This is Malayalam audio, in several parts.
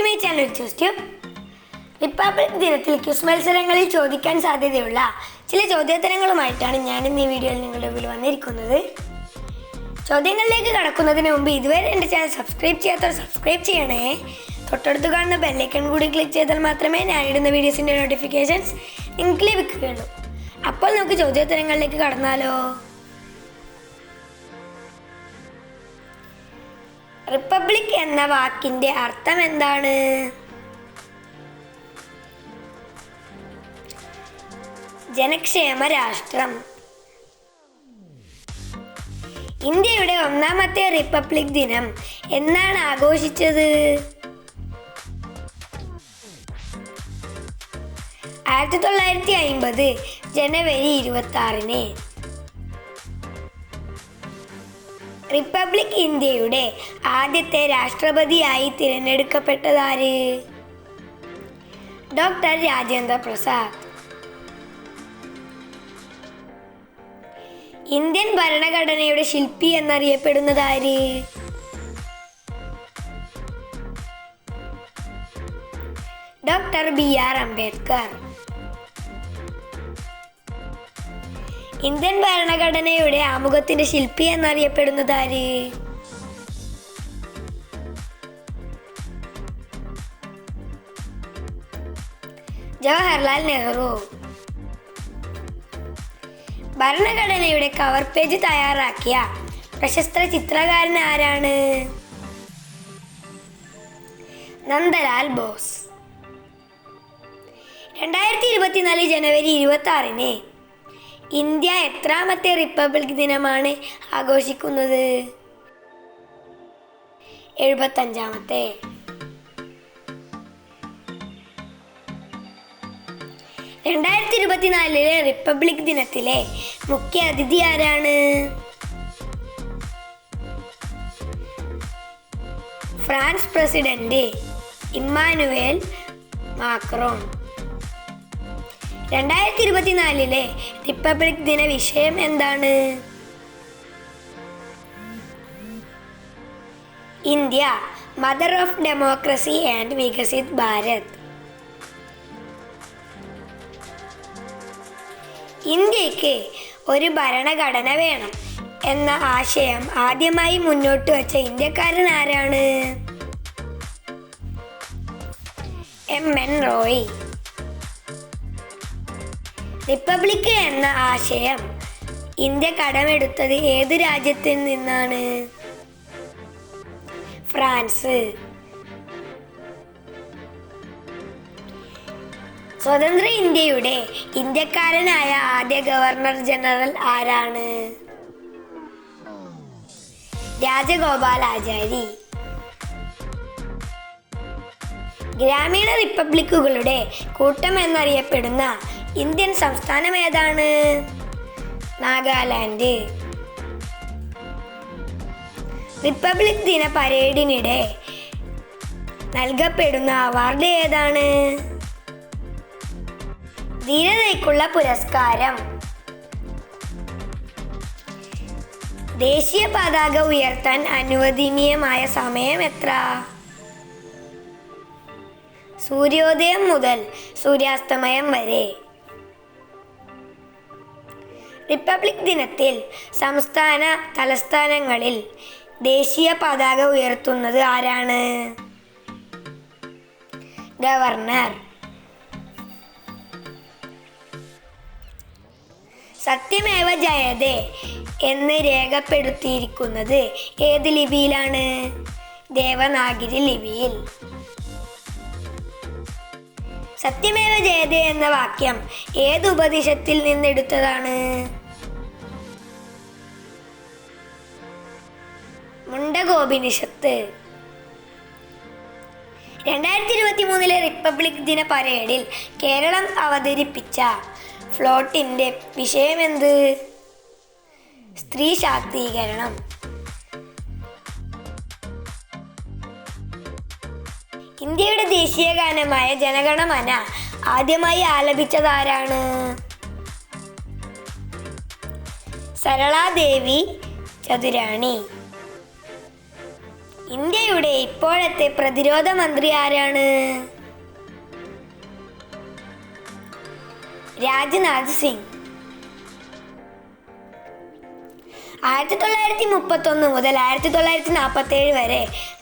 To my channel tube republic ദിനത്തിൽ ക്വിസ് മത്സരങ്ങളിൽ ചോദിക്കാൻ സാധ്യതയുള്ള ചില ചോദ്യോത്തരങ്ങളുമായിട്ടാണ് ഞാൻ ഇന്ന് ഈ വീഡിയോയിൽ നിങ്ങളുടെ മുമ്പിൽ വന്നിരിക്കുന്നത്. ചോദ്യങ്ങളിലേക്ക് കടക്കുന്നതിന് മുമ്പ് ഇതുവരെ എന്റെ ചാനൽ സബ്സ്ക്രൈബ് ചെയ്യാത്തവർ സബ്സ്ക്രൈബ് ചെയ്യണേ. തൊട്ടടുത്ത് കാണുന്ന ബെല്ലൈക്കൺ കൂടി ക്ലിക്ക് ചെയ്താൽ മാത്രമേ ഞാൻ ഇടുന്ന വീഡിയോസിന്റെ നോട്ടിഫിക്കേഷൻസ് നിങ്ങൾക്ക് ലഭിക്കുകയുള്ളൂ. അപ്പോൾ നമുക്ക് ചോദ്യോത്തരങ്ങളിലേക്ക് കടന്നാലോ? റിപ്പബ്ലിക് എന്ന വാക്കിന്റെ അർത്ഥം എന്താണ്? ജനക്ഷേമ രാഷ്ട്രം. ഇന്ത്യയുടെ ഒന്നാമത്തെ റിപ്പബ്ലിക് ദിനം എന്നാണ് ആഘോഷിച്ചത്? ആയിരത്തി തൊള്ളായിരത്തി അയിമ്പത് ജനുവരി ഇരുപത്തി ആറിന് റിപ്പബ്ലിക് ഇന്ത്യയുടെ ആദ്യത്തെ രാഷ്ട്രപതിയായി തിരഞ്ഞെടുക്കപ്പെട്ടതാര്? ഡോക്ടർ രാജേന്ദ്ര പ്രസാദ്. ഇന്ത്യൻ ഭരണഘടനയുടെ ശില്പി എന്നറിയപ്പെടുന്നതാര്? Doctor B R Ambedkar. Indian ഭരണഘടനയുടെ ആമുഖത്തിന്റെ ശില്പി എന്നറിയപ്പെടുന്നത് ആര് ജവഹർലാൽ നെഹ്റു. ഭരണഘടനയുടെ കവർ പേജ് തയ്യാറാക്കിയ പ്രശസ്ത ചിത്രകാരൻ ആരാണ്? നന്ദലാൽ ബോസ്. രണ്ടായിരത്തി ഇരുപത്തിനാല് ജനുവരി ഇരുപത്തി ആറിന് ഇന്ത്യ എത്രാമത്തെ റിപ്പബ്ലിക് ദിനമാണ് ആഘോഷിക്കുന്നത്? എഴുപത്തഞ്ചാമത്തെ. രണ്ടായിരത്തി ഇരുപത്തിനാലിലെ റിപ്പബ്ലിക് ദിനത്തിലെ മുഖ്യ അതിഥി ആരാണ്? France president Emmanuel Macron. രണ്ടായിരത്തി ഇരുപത്തിനാലിലെ റിപ്പബ്ലിക് ദിന വിഷയം എന്താണ്? India mother of democracy and Viksit Bharat. ഇന്ത്യയ്ക്ക് ഒരു ഭരണഘടന വേണം എന്ന ആശയം ആദ്യമായി മുന്നോട്ട് വച്ച ഇന്ത്യക്കാരൻ ആരാണ്? എം. എൻ. റോയ്. റിപ്പബ്ലിക് എന്ന ആശയം. ഇന്ത്യ കടമെടുത്തത് ഏത് രാജ്യത്തിൽ നിന്നാണ്? ഫ്രാൻസ്. സ്വതന്ത്ര ഇന്ത്യയുടെ ഇന്ത്യക്കാരനായ ആദ്യ ഗവർണർ ജനറൽ ആരാണ്? രാജഗോപാലാചാരി ഗ്രാമീണ റിപ്പബ്ലിക്കുകളുടെ കൂട്ടം എന്നറിയപ്പെടുന്ന ഇന്ത്യൻ സംസ്ഥാനം ഏതാണ്? നാഗാലാൻഡ്. റിപ്പബ്ലിക് ദിന പരേഡിനിടെ നൽകപ്പെടുന്ന അവാർഡ് ഏതാണ്? ധീരതയ്ക്കുള്ള പുരസ്കാരം. ദേശീയ പതാക ഉയർത്താൻ അനുവദനീയമായ സമയം എത്ര? സൂര്യോദയം മുതൽ സൂര്യാസ്തമയം വരെ. റിപ്പബ്ലിക് ദിനത്തിൽ സംസ്ഥാന തലസ്ഥാനങ്ങളിൽ ദേശീയ പതാക ഉയർത്തുന്നത് ആരാണ്? ഗവർണർ. സത്യമേവ ജയതേ എന്ന് രേഖപ്പെടുത്തിയിരിക്കുന്നത് ഏത് ലിപിയിലാണ്? ദേവനാഗിരി ലിപിയിൽ. സത്യമേവ ജയതേ എന്ന വാക്യം ഏത് ഉപദേശത്തിൽ നിന്നെടുത്തതാണ്? മുണ്ടഗോപിനിഷത്ത്. രണ്ടായിരത്തി ഇരുപത്തി മൂന്നിലെ റിപ്പബ്ലിക് ദിന പരേഡിൽ കേരളം അവതരിപ്പിച്ച ഫ്ലോട്ടിന്റെ വിഷയമെന്ത്? സ്ത്രീ ശാക്തീകരണം ഇന്ത്യയുടെ ദേശീയ ഗാനമായ ജനഗണമന ആദ്യമായി ആലപിച്ചതാരാണ്? സരളാദേവി ചതുരാണി. ഇന്ത്യയുടെ ഇപ്പോഴത്തെ പ്രതിരോധ മന്ത്രി ആരാണ്? രാജ്നാഥ് സിംഗ്. ആയിരത്തി തൊള്ളായിരത്തി മുപ്പത്തൊന്ന് മുതൽ ആയിരത്തി തൊള്ളായിരത്തി നാൽപ്പത്തി ഏഴ് വരെ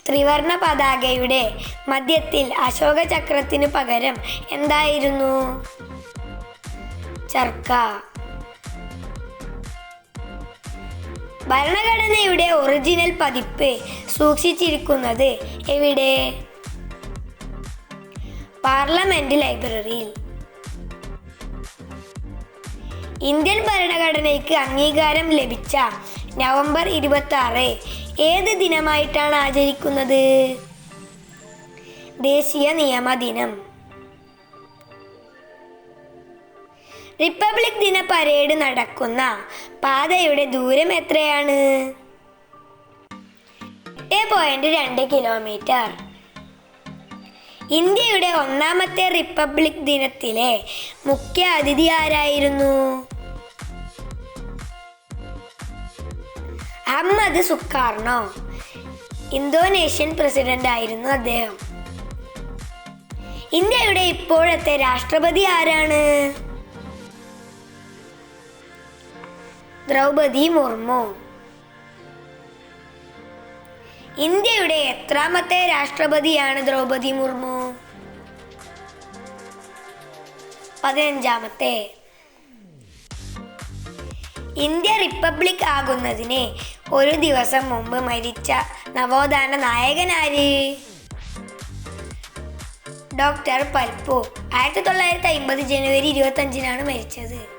ത്രിവർണ പതാകയുടെ മധ്യത്തിൽ അശോക ചക്രത്തിനു പകരം എന്തായിരുന്നു? ചർക്ക. ഭരണഘടനയുടെ ഒറിജിനൽ പതിപ്പ് സൂക്ഷിച്ചിരിക്കുന്നത് എവിടെ? പാർലമെന്റ് ലൈബ്രറിയിൽ. ഇന്ത്യൻ ഭരണഘടനയ്ക്ക് അംഗീകാരം ലഭിച്ച നവംബർ ഇരുപത്തി ആറ് ഏത് ദിനമായിട്ടാണ് ആചരിക്കുന്നത്? ദേശീയ നിയമ ദിനം. റിപ്പബ്ലിക് ദിന പരേഡ് നടക്കുന്ന പാതയുടെ ദൂരം എത്രയാണ്? എട്ട് പോയിന്റ് രണ്ട് കിലോമീറ്റർ ഇന്ത്യയുടെ ഒന്നാമത്തെ റിപ്പബ്ലിക് ദിനത്തിലെ മുഖ്യ അതിഥി ആരായിരുന്നു? അഹമ്മദ് സുക്കാർണോ? ഇന്തോനേഷ്യൻ പ്രസിഡന്റ് ആയിരുന്നു അദ്ദേഹം. ഇന്ത്യയുടെ ഇപ്പോഴത്തെ രാഷ്ട്രപതി ആരാണ്? ദ്രൗപതി മുർമു. ഇന്ത്യയുടെ എത്രാമത്തെ രാഷ്ട്രപതിയാണ് ദ്രൗപദി മുർമു? പതിനഞ്ചാമത്തെ. ഇന്ത്യ റിപ്പബ്ലിക് ആകുന്നതിന് ഒരു ദിവസം മുമ്പ് മരിച്ച നവോത്ഥാന നായകനാര് ഡോക്ടർ പൽപ്പു. ആയിരത്തി തൊള്ളായിരത്തി അമ്പത് ജനുവരി ഇരുപത്തി അഞ്ചിനാണ് മരിച്ചത്.